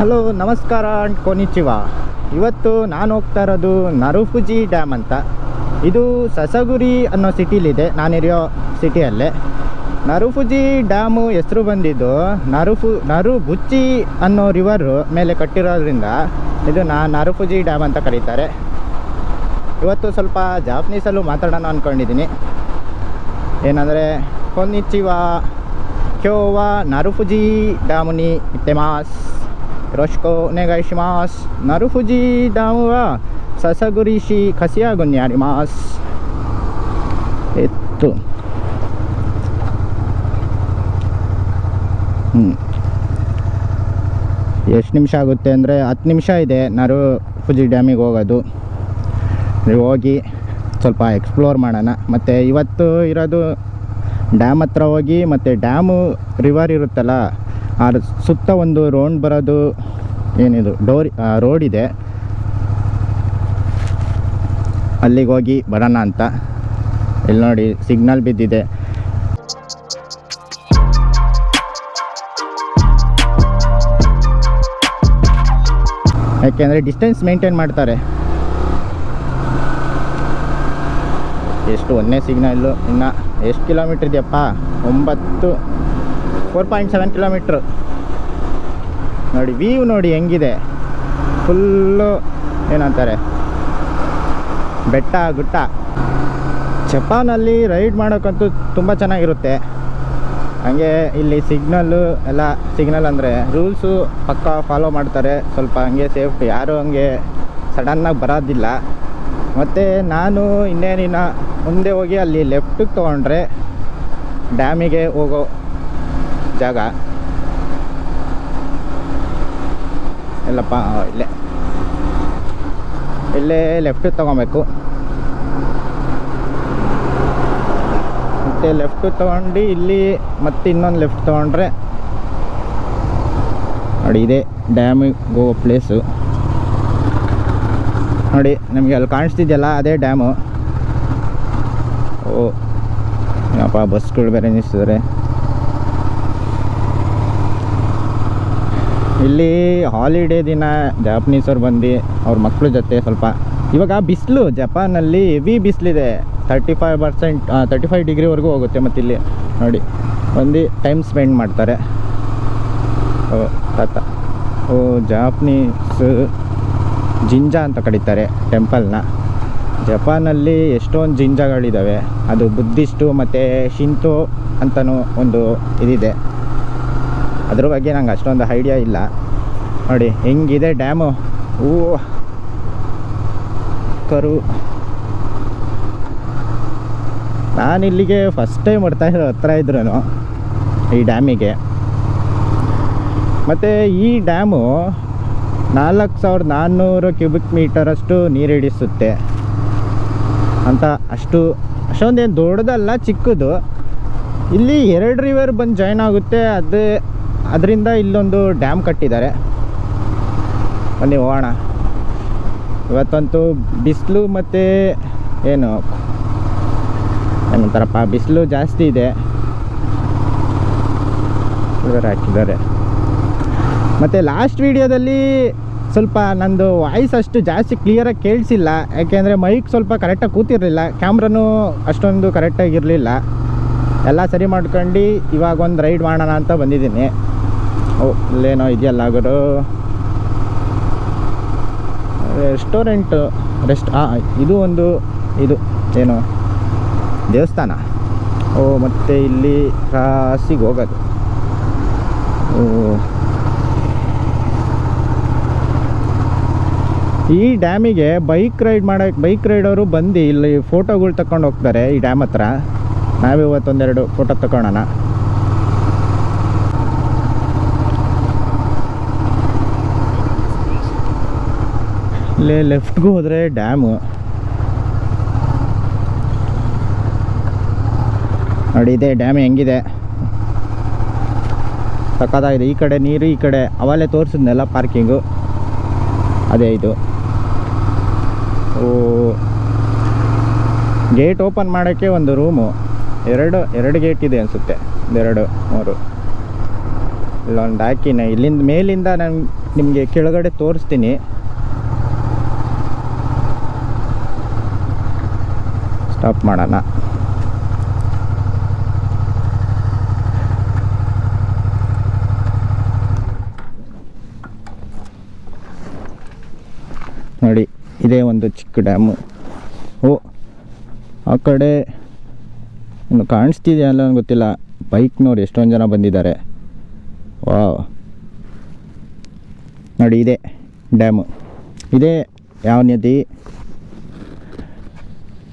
Hello, ನಮಸ್ಕಾರ ಕೊನಿಚಿವ. ಇವತ್ತು ನಾನು ಹೋಗ್ತಾ ಇರೋದು ನರುಫುಜಿ ಡ್ಯಾಮ್ ಅಂತ. ಇದು ಸಸಗುರಿ ಅನ್ನೋ ಸಿಟಿಲಿದೆ. ನಾನಿರೋ ಸಿಟಿಯಲ್ಲೇ. ನರುಫುಜಿ ಡ್ಯಾಮು ಹೆಸರು ಬಂದಿದ್ದು ನರುಫು ನರು ಬುಚ್ಚಿ ಅನ್ನೋ ರಿವರು ಮೇಲೆ ಕಟ್ಟಿರೋದ್ರಿಂದ ಇದು ನಾ ನರುಫುಜಿ ಡ್ಯಾಮ್ ಅಂತ ಕರೀತಾರೆ. ಇವತ್ತು ಸ್ವಲ್ಪ ಜಾಪನೀಸಲ್ಲೂ ಮಾತಾಡೋಣ ಅಂದ್ಕೊಂಡಿದ್ದೀನಿ ಏನಂದರೆ, ಕೊನಿಚಿವ ಕ್ಯೋವ ನರುಫುಜಿ ಡ್ಯಾಮುನಿ ಇತ್ತೆಮಾಸ್ ರೋಷ್ಕೋ ನೆಗೈಶಿಮಾಸ್ ನರುಫುಜಿ ಡ್ಯಾಮುವ ಸಸಗುರಿಶಿ ಕಸಿಯಾಗುನ್ಯಾರಿಮಾಸ್ ಎತ್ತು ಹ್ಞೂ ಎಷ್ಟು ನಿಮಿಷ ಆಗುತ್ತೆ ಅಂದರೆ ಹತ್ತು ನಿಮಿಷ ಇದೆ ನರು ಫುಜಿ ಡ್ಯಾಮಿಗೆ ಹೋಗೋದು ಹೋಗಿ ಸ್ವಲ್ಪ ಎಕ್ಸ್ಪ್ಲೋರ್ ಮಾಡೋಣ。ಮತ್ತು ಇವತ್ತು ಇರೋದು ಡ್ಯಾಮ್ ಹತ್ರ ಹೋಗಿ, ಮತ್ತು ಡ್ಯಾಮು ರಿವರ್ ಇರುತ್ತಲ್ಲ ಆ ಸುತ್ತ ಒಂದು ರೌಂಡ್ ಬರೋದು ಏನಿದು? ಡೋರ್ ರೋಡ್ ಇದೆ. ಅಲ್ಲಿಗೆ ಹೋಗಿ ಬರೋಣ ಅಂತ. ಇಲ್ಲಿ ನೋಡಿ ಸಿಗ್ನಲ್ ಬಿದ್ದಿದೆ. ಯಾಕೆಂದರೆ ಡಿಸ್ಟೆನ್ಸ್ ಮೇಂಟೈನ್ ಮಾಡ್ತಾರೆ. ಎಷ್ಟು ಒಂದನೇ ಸಿಗ್ನಲ್ಲು ಇನ್ನು ಎಷ್ಟು ಕಿಲೋಮೀಟ್ರ್ ಇದೆಯಪ್ಪ? ಒಂಬತ್ತು. ಫೋರ್ ಪಾಯಿಂಟ್ ಸೆವೆನ್ ಕಿಲೋಮೀಟ್ರ್ ನೋಡಿ ವೀವ್ ನೋಡಿ ಹೆಂಗಿದೆ. ಫುಲ್ಲು ಏನಂತಾರೆ? ಬೆಟ್ಟ, ಗುಟ್ಟ. ಜಪಾನಲ್ಲಿ ರೈಡ್ ಮಾಡೋಕ್ಕಂತೂ ತುಂಬ ಚೆನ್ನಾಗಿರುತ್ತೆ. ಹಂಗೆ ಇಲ್ಲಿ ಸಿಗ್ನಲ್ಲು ಎಲ್ಲ ಸಿಗ್ನಲ್ ಅಂದರೆ ರೂಲ್ಸು ಪಕ್ಕ ಫಾಲೋ ಮಾಡ್ತಾರೆ. ಸ್ವಲ್ಪ ಹಂಗೆ ಸೇಫ್ಟಿ ಯಾರು ಹಂಗೆ ಸಡನ್ನಾಗಿ ಬರೋದಿಲ್ಲ. ಮತ್ತು ನಾನು ಇನ್ನೇನಿನ ಮುಂದೆ ಹೋಗಿ ಅಲ್ಲಿ ಲೆಫ್ಟಿಗೆ ತೊಗೊಂಡ್ರೆ ಡ್ಯಾಮಿಗೆ ಹೋಗೋ ಜಾಗ? ಎಲ್ಲಪ್ಪ ಇಲ್ಲೇ. ಇಲ್ಲೇ ಲೆಫ್ಟ್ ತೊಗೊಬೇಕು. ಮತ್ತು ಲೆಫ್ಟ್ ತೊಗೊಂಡು ಇಲ್ಲಿ ಮತ್ತೆ ಇನ್ನೊಂದು ಲೆಫ್ಟ್ ತೊಗೊಂಡ್ರೆ ನೋಡಿ, ಇದೇ ಡ್ಯಾಮಿಗೆ ಹೋಗೋ ಪ್ಲೇಸು ನೋಡಿ, ನಮಗೆ ಅಲ್ಲಿ ಕಾಣಿಸ್ತಿದೆಯಲ್ಲ, ಅದೇ ಡ್ಯಾಮು ಓ, ಏನಪ್ಪ, ಬಸ್ಗಳು ಬೇರೆ ನಿಲ್ಲಿಸಿದ್ದಾರೆ ಇಲ್ಲಿ ಹಾಲಿಡೇ ದಿನ ಜಾಪನೀಸವ್ರು ಬಂದು ಅವ್ರ ಮಕ್ಕಳ ಜೊತೆ ಸ್ವಲ್ಪ. ಇವಾಗ ಬಿಸಿಲು ಜಪಾನಲ್ಲಿ heavy ಬಿಸಿಲಿದೆ. Thirty five percent thirty five ಡಿಗ್ರಿವರೆಗೂ ಹೋಗುತ್ತೆ ಮತ್ತು ಇಲ್ಲಿ ನೋಡಿ, ಬಂದು ಟೈಮ್ ಸ್ಪೆಂಡ್ ಮಾಡ್ತಾರೆ. ಓ, ತಾತ. ಓ ಜಾಪನೀಸ್ ಜಿಂಜಾ ಅಂತ ಕರೀತಾರೆ ಟೆಂಪಲ್ನ ಜಪಾನಲ್ಲಿ ಎಷ್ಟೊಂದು ಜಿಂಜಾಗಳಿದ್ದಾವೆ ಅದು ಬುದ್ಧಿಸ್ಟು ಮತ್ತು ಶಿಂತು ಅಂತಲೂ ಒಂದು ಇದಿದೆ. ಅದ್ರ ಬಗ್ಗೆ ನಂಗೆ ಅಷ್ಟೊಂದು ಐಡಿಯಾ ಇಲ್ಲ. ನೋಡಿ, ಹೆಂಗಿದೆ ಡ್ಯಾಮು ಹೂ ಕರು. ನಾನು ಇಲ್ಲಿಗೆ ಫಸ್ಟ್ ಟೈಮ್ ಬರ್ತಾ ಇರೋ ಹತ್ರ ಇದ್ರೂ ಈ ಡ್ಯಾಮಿಗೆ ಮತ್ತು ಈ ಡ್ಯಾಮು ನಾಲ್ಕು ಸಾವಿರದ ನಾನ್ನೂರು ಕ್ಯೂಬಿಕ್ ಮೀಟರಷ್ಟು ನೀರು ಹಿಡಿಸುತ್ತೆ ಅಂತ ಅಷ್ಟು, ಅಷ್ಟೊಂದೇನು ದೊಡ್ಡದಲ್ಲ, ಚಿಕ್ಕದು. ಇಲ್ಲಿ ಎರಡು ರಿವರ್ ಬಂದು ಜಾಯ್ನ್ ಆಗುತ್ತೆ, ಅದೇ ಅದರಿಂದ ಇಲ್ಲೊಂದು ಡ್ಯಾಮ್ ಕಟ್ಟಿದ್ದಾರೆ. ಬನ್ನಿ ಹೋಗೋಣ. ಇವತ್ತಂತೂ ಬಿಸಿಲು ಮತ್ತು ಏನು? ಏನಂತಾರಪ್ಪ? ಬಿಸಿಲು ಜಾಸ್ತಿ ಇದೆ. ಹಾಕಿದ್ದಾರೆ. ಮತ್ತು ಲಾಸ್ಟ್ ವೀಡಿಯೋದಲ್ಲಿ ಸ್ವಲ್ಪ ನಂದು ವಾಯ್ಸ್ ಅಷ್ಟು ಜಾಸ್ತಿ ಕ್ಲಿಯರಾಗಿ ಕೇಳಿಸಿಲ್ಲ. ಯಾಕೆಂದರೆ ಮೈಕ್ ಸ್ವಲ್ಪ ಕರೆಕ್ಟಾಗಿ ಕೂತಿರಲಿಲ್ಲ. ಕ್ಯಾಮ್ರನೂ ಅಷ್ಟೊಂದು ಕರೆಕ್ಟಾಗಿರಲಿಲ್ಲ ಎಲ್ಲ ಸರಿ ಮಾಡ್ಕೊಂಡು ಇವಾಗ ಒಂದು ರೈಡ್ ಮಾಡೋಣ ಅಂತ ಬಂದಿದ್ದೀನಿ. ಓ ಇಲ್ಲೇನೋ ಇದೆಯಲ್ಲ, ಗುರು. ರೆಸ್ಟೋರೆಂಟ್ ರೆಸ್ಟ್ ಹಾಂ ಇದು ಒಂದು, ಇದು, ಏನು? ದೇವಸ್ಥಾನ? ಓ, ಮತ್ತು ಇಲ್ಲಿ ಕ್ರಾಸಿಗೆ ಹೋಗೋದು. ಓ. ಈ ಡ್ಯಾಮಿಗೆ ಬೈಕ್ ರೈಡ್ ಮಾಡೋಕ್ಕೆ ಬೈಕ್ ರೈಡವರು ಬಂದು ಇಲ್ಲಿ ಫೋಟೋಗಳು ತಗೊಂಡು ಹೋಗ್ತಾರೆ, ಈ ಡ್ಯಾಮ್ ಹತ್ರ. ನಾವೇ ಇವತ್ತೊಂದೆರಡು ಫೋಟೋ ತಗೊಳ್ಳೋಣ ಇಲ್ಲಿ ಲೆಫ್ಟ್ಗೂ ಹೋದರೆ ಡ್ಯಾಮು. ನೋಡಿ, ಇದೆ ಡ್ಯಾಮ್ ಹೆಂಗಿದೆ. ಸಕ್ಕತ್ತಾಗಿದೆ ಈ ಕಡೆ ನೀರು, ಈ ಕಡೆ ಅವಲ್ಲೇ ತೋರಿಸಿದ್ನೆಲ್ಲ ಪಾರ್ಕಿಂಗು. ಅದೇ ಇದು. ಓ. ಗೇಟ್ ಓಪನ್ ಮಾಡೋಕ್ಕೆ ಒಂದು ರೂಮು. ಎರಡು ಎರಡು ಗೇಟ್ ಇದೆ ಅನಿಸುತ್ತೆ. ಒಂದೆರಡು, ಮೂರು. ಇಲ್ಲೊಂದು ಹಾಕಿನ. ಇಲ್ಲಿಂದ ಮೇಲಿಂದ ನಾನು ನಿಮಗೆ ಕೆಳಗಡೆ ತೋರಿಸ್ತೀನಿ. ಸ್ಟಾಪ್ ಮಾಡೋಣ. ನೋಡಿ, ಇದೇ ಒಂದು ಚಿಕ್ಕ ಡ್ಯಾಮು ಓ, ಆ ಕಡೆ ಇನ್ನು ಕಾಣಿಸ್ತಿದೆಯಲ್ಲ ಅಂತ ಗೊತ್ತಿಲ್ಲ. ಬೈಕ್ನವ್ರು ಎಷ್ಟೊಂದು ಜನ ಬಂದಿದ್ದಾರೆ. ವಾ ನೋಡಿ, ಇದೆ ಡ್ಯಾಮು ಇದೇ ಯಾವ ನದಿ?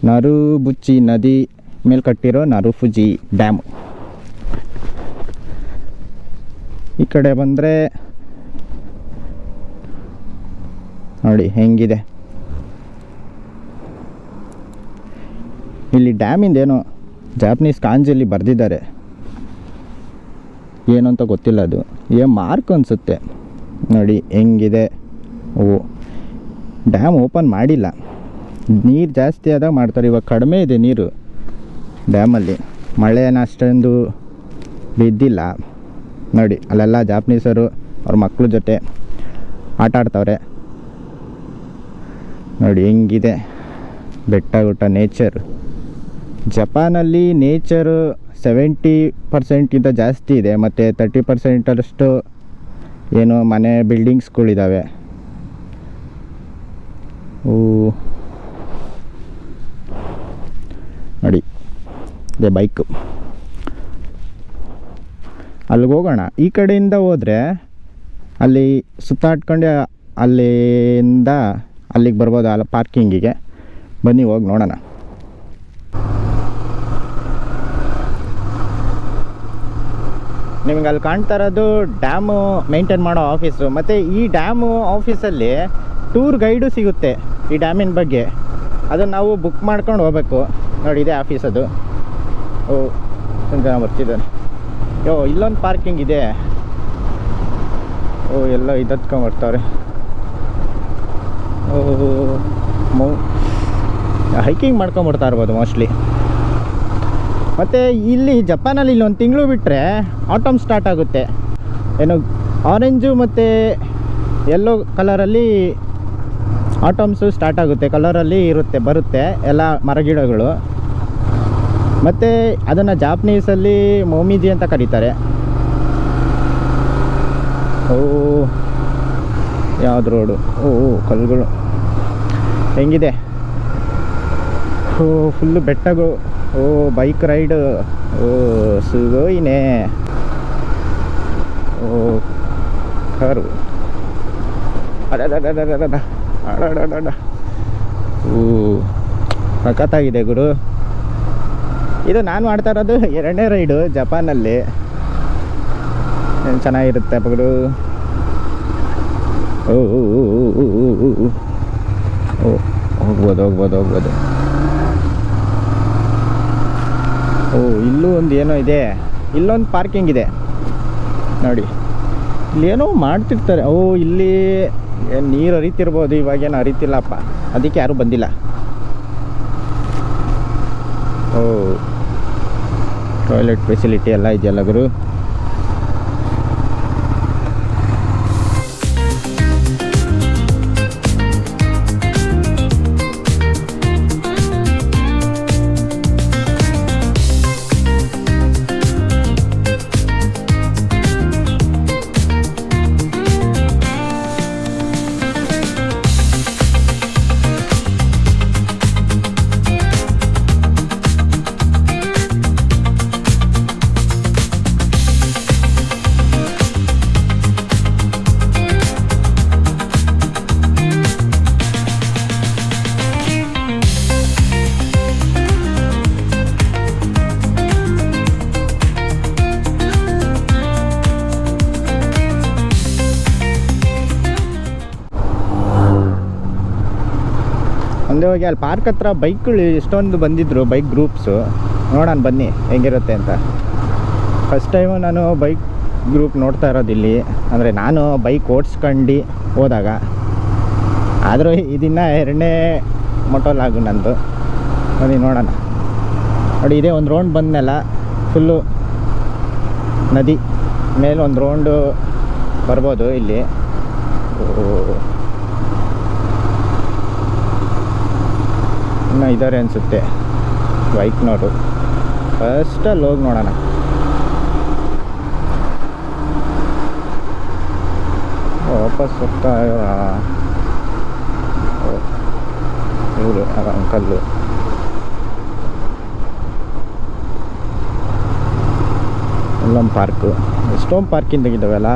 ನರುಬುಚ್ಚಿ ನದಿ ಮೇಲೆ ಕಟ್ಟಿರೋ ನರುಫುಜಿ ಡ್ಯಾಮು ಈ ಕಡೆ ಬಂದರೆ ನೋಡಿ ಹೆಂಗಿದೆ. ಇಲ್ಲಿ ಡ್ಯಾಮಿಂದೇನೋ ಜಾಪನೀಸ್ ಕಾಂಜಲ್ಲಿ ಬರೆದಿದ್ದಾರೆ. ಏನು ಅಂತ ಗೊತ್ತಿಲ್ಲ ಅದು. ಏನು ಮಾರ್ಕ್ ಅನಿಸುತ್ತೆ. ನೋಡಿ ಹೆಂಗಿದೆ. ಓ, ಡ್ಯಾಮ್ ಓಪನ್ ಮಾಡಿಲ್ಲ. ನೀರು ಜಾಸ್ತಿ ಆದಾಗ ಮಾಡ್ತಾರೆ. ಇವಾಗ ಕಡಿಮೆ ಇದೆ ನೀರು ಡ್ಯಾಮಲ್ಲಿ. ಮಳೆ ಏನು ಅಷ್ಟೊಂದು ಬಿದ್ದಿಲ್ಲ. ನೋಡಿ, ಅಲ್ಲೆಲ್ಲ ಜಾಪನೀಸರು ಅವ್ರ ಮಕ್ಕಳ ಜೊತೆ ಆಟ ಆಡ್ತವ್ರೆ. ನೋಡಿ, ಹೆಂಗಿದೆ ಬೆಟ್ಟ ಗುಟ್ಟ ನೇಚರ್ ಜಪಾನಲ್ಲಿ ನೇಚರು ಸೆವೆಂಟಿ ಪರ್ಸೆಂಟಿಂದ ಜಾಸ್ತಿ ಇದೆ. ಮತ್ತು ತರ್ಟಿ ಪರ್ಸೆಂಟಷ್ಟು ಏನು ಮನೆ ಬಿಲ್ಡಿಂಗ್ಸ್ಗಳಿದ್ದಾವೆ ಓ ನೋಡಿ ಇದೆ ಬೈಕು. ಅಲ್ಲಿಗೆ ಹೋಗೋಣ. ಈ ಕಡೆಯಿಂದ ಹೋದರೆ ಅಲ್ಲಿ ಸುತ್ತಾಡ್ಕೊಂಡು ಅಲ್ಲಿಂದ ಅಲ್ಲಿಗೆ ಬರ್ಬೋದು ಅಲ್ಲ ಪಾರ್ಕಿಂಗಿಗೆ. ಬನ್ನಿ, ಹೋಗಿ ನೋಡೋಣ. ನಿಮ್ಗೆ ಅಲ್ಲಿ ಕಾಣ್ತಾ ಇರೋದು ಡ್ಯಾಮು ಮೇಂಟೈನ್ ಮಾಡೋ ಆಫೀಸು. ಮತ್ತು ಈ ಡ್ಯಾಮು ಆಫೀಸಲ್ಲಿ ಟೂರ್ ಗೈಡು ಸಿಗುತ್ತೆ ಈ ಡ್ಯಾಮಿನ ಬಗ್ಗೆ. ಅದನ್ನು ನಾವು ಬುಕ್ ಮಾಡ್ಕೊಂಡು ಹೋಗ್ಬೇಕು. ನೋಡಿ, ಇದೆ ಆಫೀಸ್ ಅದು. ಓ ಜನ ಬರ್ತಿದ್ದಾರೆ. ಯೋ, ಇಲ್ಲೊಂದು ಪಾರ್ಕಿಂಗ್ ಇದೆ. ಓ, ಎಲ್ಲ ಇದತ್ಕೊಂಡ್ ಬರ್ತಾವ್ರೆ. ಓ, ಮೌ ಹೈಕಿಂಗ್ ಮಾಡ್ಕೊಂಬರ್ತಾ ಇರ್ಬೋದು ಮೋಸ್ಟ್ಲಿ ಮತ್ತು ಇಲ್ಲಿ ಜಪಾನಲ್ಲಿ ಇಲ್ಲೊಂದು ತಿಂಗಳು ಬಿಟ್ಟರೆ ಆಟಮ್ ಸ್ಟಾರ್ಟ್ ಆಗುತ್ತೆ. ಏನು ಆರೆಂಜು ಮತ್ತು ಎಲ್ಲೋ ಕಲರಲ್ಲಿ ಆಟಮ್ಸು ಸ್ಟಾರ್ಟ್ ಆಗುತ್ತೆ. ಕಲರಲ್ಲಿ ಇರುತ್ತೆ, ಬರುತ್ತೆ ಎಲ್ಲ ಮರಗಿಡಗಳು. ಮತ್ತು ಅದನ್ನು ಜಾಪನೀಸಲ್ಲಿ ಮೋಮಿಜಿ ಅಂತ ಕರೀತಾರೆ. ಓ, ಯಾವ್ದು ರೋಡು ಓ ಕಲ್ಲುಗಳು. ಹೆಂಗಿದೆ? ಓ ಫುಲ್ಲು ಬೆಟ್ಟಗಳು. ಓ ಬೈಕ್ ರೈಡ್ ಓ ಸುಗೋಯ್ನೆ ಓ, ಕಾರು. ಅಡಡಡಡಡಡ ಅಡಡಡಡ ಓ, ಸಖತ್ತಾಗಿದೆ ಗುರು. ಇದು ನಾನು ಮಾಡ್ತಾ ಇರೋದು ಎರಡನೇ ರೈಡು ಜಪಾನಲ್ಲಿ ಚೆನ್ನಾಗಿರುತ್ತೆ ಪಗಡು? ಓ ಹೋಗ್ಬೋದು ಹೋಗ್ಬೋದು ಹೋಗ್ಬೋದು. ಓ, ಇಲ್ಲೂ ಒಂದು ಏನೋ ಇದೆ. ಇಲ್ಲೊಂದು ಪಾರ್ಕಿಂಗ್ ಇದೆ. ನೋಡಿ. ಇಲ್ಲೇನೋ ಮಾಡ್ತಿರ್ತಾರೆ. ಓ, ಇಲ್ಲಿ ನೀರು ಹರಿತಿರ್ಬೋದು ಇವಾಗೇನು ಹರಿತಿಲ್ಲಪ್ಪ. ಅದಕ್ಕೆ ಯಾರೂ ಬಂದಿಲ್ಲ. ಓ. ಟಾಯ್ಲೆಟ್ ಫೆಸಿಲಿಟಿ ಎಲ್ಲ ಇದೆಯಲ್ಲ ಗುರು? ಒಂದೇ ಹೋಗಿ ಅಲ್ಲಿ ಪಾರ್ಕ್ ಹತ್ರ ಬೈಕ್ಗಳು ಎಷ್ಟೊಂದು ಬಂದಿದ್ರು, ಬೈಕ್ ಗ್ರೂಪ್ಸು. ನೋಡೋಣ ಬನ್ನಿ, ಹೆಂಗಿರುತ್ತೆ ಅಂತ. ಫಸ್ಟ್ ಟೈಮು ನಾನು ಬೈಕ್ ಗ್ರೂಪ್ ನೋಡ್ತಾ ಇರೋದು ಇಲ್ಲಿ. ಅಂದರೆ ನಾನು ಬೈಕ್ ಓಡಿಸ್ಕೊಂಡು ಹೋದಾಗ. ಆದರೂ ಇದನ್ನು ಎರಡನೇ ಮೊಟೋಲಾಗು ನಂದು. ಬನ್ನಿ ನೋಡೋಣ. ನೋಡಿ, ಇದೇ ಒಂದು ರೌಂಡ್ ಬಂದ್ನಲ್ಲ ಫುಲ್ಲು ನದಿ. ಮೇಲೆ ಒಂದು ರೌಂಡು ಬರ್ಬೋದು ಇಲ್ಲಿ. ಇನ್ನು ಇದ್ದಾರೆ ಅನಿಸುತ್ತೆ ಬೈಕ್ನವರು ಫಸ್ಟಲ್ಲಿ ಹೋಗಿ ನೋಡೋಣ. ವಾಪಸ್ ಹೋಗ್ತಾ ಇವರು. ಅಂಕಲ್ಲು ಎಲ್ಲೊಂದು ಪಾರ್ಕು ಎಷ್ಟೊಂದು ಪಾರ್ಕಿಂಗ್ ಇದ್ದಾವೆಲ್ಲ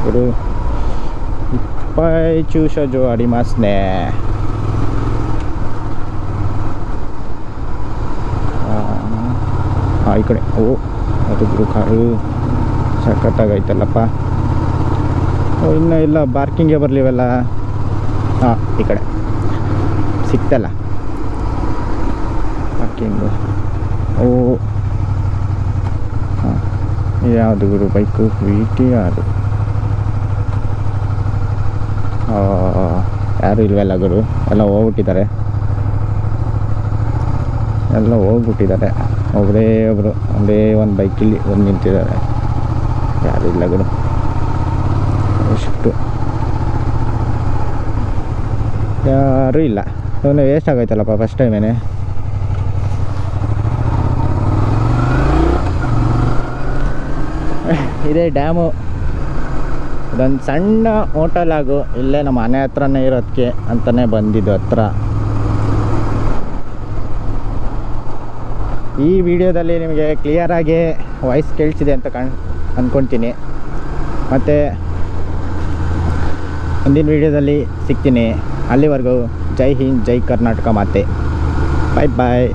ಇವರು. ಇಪ್ಪೈ ಚೂಷ ಜೋ ಅಡಿಮಾಸ್ನೆ ಹಾಂ ಈ ಕಡೆ. ಓ, ಅದು ಗುರು ಕಾರು ಸಖತ್ತಾಗೈತಲ್ಲಪ್ಪ ಓ, ಇನ್ನು ಇಲ್ಲ ಪಾರ್ಕಿಂಗೇ ಬರಲಿವಲ್ಲ? ಹಾಂ ಈ ಕಡೆ. ಸಿಕ್ತಲ್ಲ. ಪಾರ್ಕಿಂಗು ಓ. ಹಾಂ, ಯಾವುದು ಗುರು? ಬೈಕು? ವಿ ಟಿ ಆರು ಯಾರು ಇಲ್ವಲ್ಲ ಗುರು? ಎಲ್ಲ ಹೋಗ್ಬಿಟ್ಟಿದ್ದಾರೆ. ಎಲ್ಲ ಹೋಗ್ಬಿಟ್ಟಿದ್ದಾರೆ. ಒಬ್ಬರೇ ಒಬ್ಬರು ಒಂದೇ ಒಂದು ಬೈಕಲ್ಲಿ ಒಂದು ನಿಂತಿದ್ದಾರೆ. ಯಾರು ಇಲ್ಲ ಗುರು. ಶಿಫ್ಟು ಯಾರೂ ಇಲ್ಲ. ಅವನು ವೇಸ್ಟ್ ಆಗೋಯ್ತಲ್ಲಪ್ಪ ಫಸ್ಟ್ ಟೈಮೇನೆ ಇದೇ ಡ್ಯಾಮು ಇದೊಂದು ಸಣ್ಣ ಹೋಟೆಲ್ ಆಗು, ಇಲ್ಲೇ ನಮ್ಮ ಮನೆ ಹತ್ರನೇ ಇರೋದಕ್ಕೆ ಅಂತಲೇ ಬಂದಿದ್ದು ಹತ್ರ. ಈ ವಿಡಿಯೋದಲ್ಲಿ ನಿಮಗೆ ಕ್ಲಿಯರಾಗಿ ವಾಯ್ಸ್ ಕೇಳಿಸಿದೆ ಅಂತ ಕಾಣ್ ಅಂದ್ಕೊಳ್ತೀನಿ ಮತ್ತು ಮುಂದಿನ ವಿಡಿಯೋದಲ್ಲಿ ಸಿಗ್ತೀನಿ. ಅಲ್ಲಿವರೆಗೂ ಜೈ ಹಿಂದ್, ಜೈ ಕರ್ನಾಟಕ ಮಾತೆ. ಬಾಯ್ ಬಾಯ್